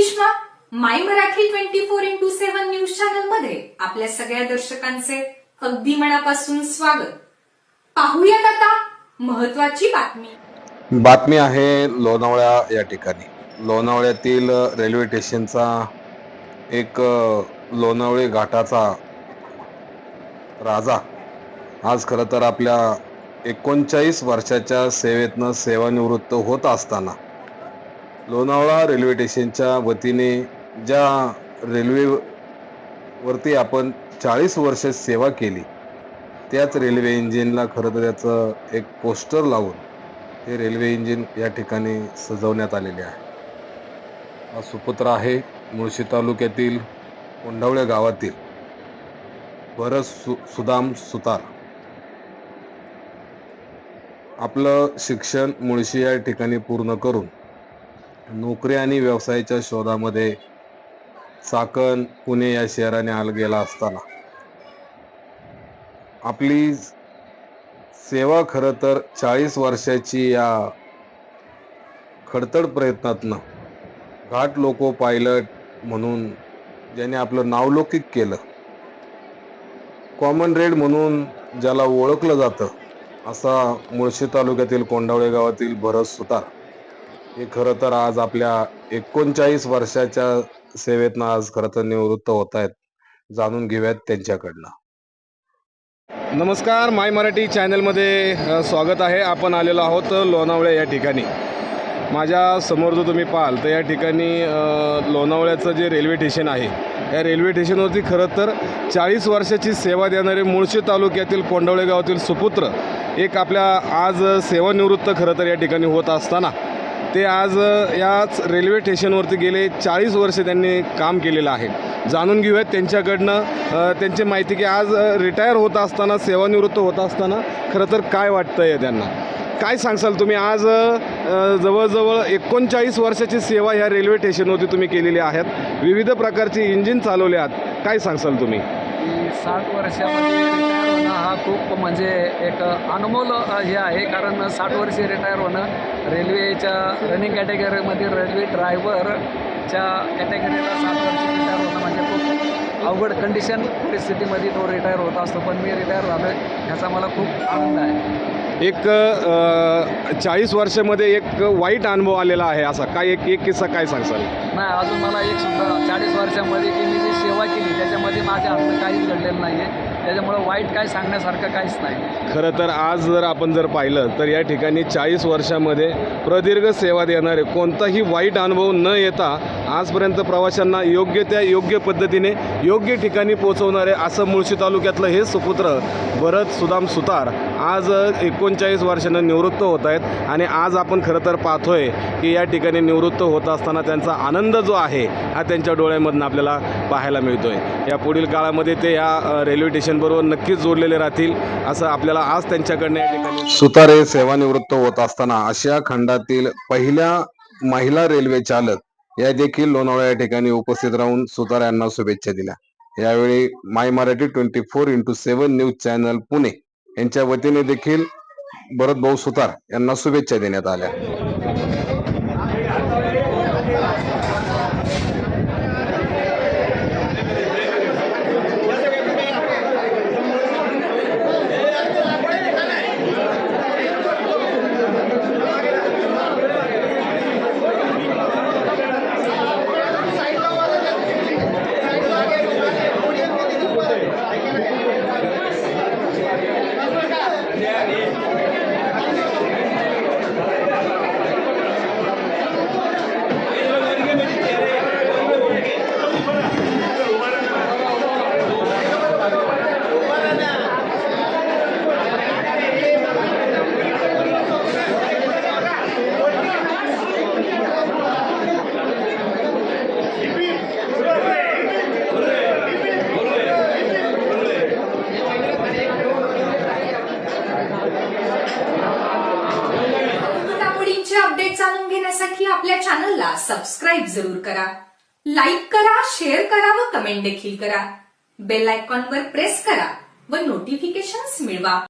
Karishma my Marathi twenty four into seven news चॅनलमध्ये आपल्या सगळ्या दर्शकांचे अगदी मनापासून स्वागत. पाहूयात आता महत्वाची बातमी. बातमी आहे लोणावळा या ठिकाणी. लोणावळ्यातील रेल्वे स्टेशनचा एक लोणावळे घाटाचा राजा आज खरं तर आपल्या एकोणचाळीस वर्षाच्या सेवेतनं सेवानिवृत्त होत असताना लोणावळा रेल्वे स्टेशनच्या वतीने ज्या रेल्वे वरती आपण चाळीस वर्ष सेवा केली त्याच रेल्वे इंजिनला खरं तर त्याचं एक पोस्टर लावून हे रेल्वे इंजिन या ठिकाणी सजवण्यात आलेले आहे. हा सुपुत्र आहे मुळशी तालुक्यातील कोंढावळे गावातील भरत सु सुदाम सुतार. आपलं शिक्षण मुळशी या ठिकाणी पूर्ण करून नोकरी आणि व्यवसायाच्या शोधामध्ये चाकण पुणे या शहराने आल गेला असताना. आपली सेवा खरं तर चाळीस वर्षाची या खडतड प्रयत्नातनं घाट लोको पायलट म्हणून ज्याने आपलं नावलौकिक केलं कॉमन रेड म्हणून ज्याला ओळखलं जातं असा मुळशी तालुक्यातील कोंडावळे गावातील भरत सुतार हे खरं तर आज आपल्या एकोणचाळीस वर्षाच्या सेवेतनं आज खरं तर निवृत्त होत आहेत. जाणून घेऊयात त्यांच्याकडनं. नमस्कार माय मराठी चॅनलमध्ये स्वागत आहे. आपण आलेलो आहोत लोणावळ्या या ठिकाणी. माझ्यासमोर जो तुम्ही पाहाल तर या ठिकाणी लोणावळ्याचं जे रेल्वे स्टेशन आहे या रेल्वे स्टेशनवरती खरं तर चाळीस वर्षाची सेवा देणारे मुळशी तालुक्यातील कोंडवळे गावातील सुपुत्र एक आपल्या आज सेवानिवृत्त खरं तर या ठिकाणी होत असताना ते आज याच रेल्वे स्टेशनवरती गेले चाळीस वर्ष त्यांनी काम केलेलं आहे. जाणून घेऊयात त्यांच्याकडनं त्यांची माहिती की आज रिटायर होत असताना सेवानिवृत्त होत असताना खरं तर काय वाटतं आहे त्यांना? काय सांगसाल तुम्ही? आज जवळजवळ एकोणचाळीस वर्षाची सेवा ह्या रेल्वे स्टेशनवरती तुम्ही केलेली आहेत. विविध प्रकारचे इंजिन चालवले आहात. काय सांगसाल तुम्ही? साठ वर्षामध्ये रिटायर होणं हा खूप म्हणजे एक अनमोल हे आहे. कारण साठ वर्षी रिटायर होणं रेल्वेच्या रनिंग कॅटेगरीमध्ये रेल्वे ड्रायव्हरच्या कॅटेगरीला साठ वर्ष रिटायर होणं म्हणजे खूप अवघड कंडिशन परिस्थितीमध्ये तो रिटायर होत असतो. पण मी रिटायर झालो ह्याचा मला खूप आनंद आहे. एक चाळीस वर्षामध्ये एक वाईट अनुभव आलेला आहे असा. काय एक एक किस्सा काय सांगसाल नाही अजून मला एक सुद्धा चाळीस वर्षामध्ये की मी जी सेवा केली त्याच्यामध्ये माझ्या हातनं काहीच घडलेलं नाही आहे त्याच्यामुळं वाईट काय सांगण्यासारखं काहीच नाही. खरं तर आज जर आपण जर पाहिलं तर या ठिकाणी चाळीस वर्षामध्ये प्रदीर्घ सेवा देणारे कोणताही वाईट अनुभव न येता आजपर्यंत प्रवाशांना योग्य त्या योग्य पद्धतीने योग्य ठिकाणी पोहोचवणारे असं मुळशी तालुक्यातलं हे सुपुत्र भरत सुदाम सुतार आज एकोणचाळीस वर्षानं निवृत्त होत आहेत आणि आज आपण खरं तर पाहतोय की या ठिकाणी निवृत्त होत असताना त्यांचा आनंद जो आहे हा त्यांच्या डोळ्यामधून आपल्याला पाहायला मिळतोय. या पुढील काळामध्ये ते या रेल्वे स्टेशन स्टेशनबरोबर नक्कीच जोडलेले राहतील असं आपल्याला आज त्यांच्याकडनं या ठिकाणी सुतारे सेवानिवृत्त होत असताना आशिया खंडातील पहिल्या महिला रेल्वे चालक या देखील लोणावळा या ठिकाणी उपस्थित राहून सुतार यांना शुभेच्छा दिल्या. यावेळी my Marathi twenty four into seven news channel Pune यांच्या वतीने देखील भरत भाऊ सुतार यांना शुभेच्छा देण्यात आल्या. जाणून आपल्या चॅनलला सबस्क्राईब जरूर करा. लाईक करा शेअर करा व कमेंट देखील करा. बेल आयकॉनवर प्रेस करा व नोटिफिकेशन्स मिळवा.